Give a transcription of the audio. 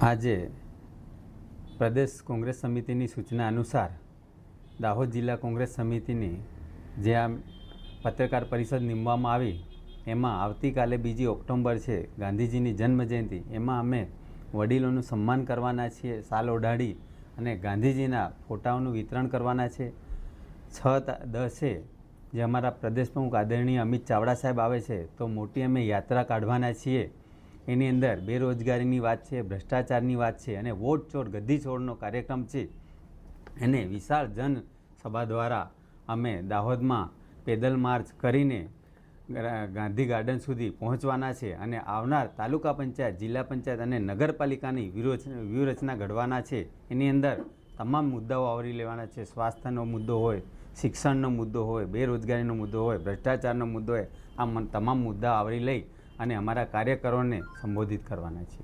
આજે પ્રદેશ કોંગ્રેસ સમિતિની સૂચના અનુસાર દાહોદ જિલ્લા કોંગ્રેસ સમિતિની જે આ પત્રકાર પરિષદ નીમવામાં આવી, એમાં આવતીકાલે બીજી ઓક્ટોબર છે, ગાંધીજીની જન્મજયંતિ, એમાં અમે વડીલોનું સન્માન કરવાના છીએ, સાલ ઓઢાડી અને ગાંધીજીના ફોટાઓનું વિતરણ કરવાના છે. છ દસે જે અમારા પ્રદેશ પ્રમુખ આદરણીય અમિત ચાવડા સાહેબ આવે છે, તો મોટી અમે યાત્રા કાઢવાના છીએ. એની અંદર બેરોજગારીની વાત છે, ભ્રષ્ટાચારની વાત છે અને વોટ ચોર ગદ્દી ચોરનો કાર્યક્રમ છે. એને વિશાળ જન સભા દ્વારા અમે દાહોદમાં પેદલ માર્ચ કરીને ગાંધી ગાર્ડન સુધી પહોંચવાના છે અને આવનાર તાલુકા પંચાયત, જિલ્લા પંચાયત અને નગરપાલિકાની વ્યૂહરચ- વ્યૂહરચના ઘડવાના છે. એની અંદર તમામ મુદ્દાઓ આવરી લેવાના છે. સ્વાસ્થ્યનો મુદ્દો હોય, શિક્ષણનો મુદ્દો હોય, બેરોજગારીનો મુદ્દો હોય, ભ્રષ્ટાચારનો મુદ્દો હોય આ તમામ મુદ્દા આવરી લઈ અને અમારા કાર્યકરોને સંબોધિત કરવાના છે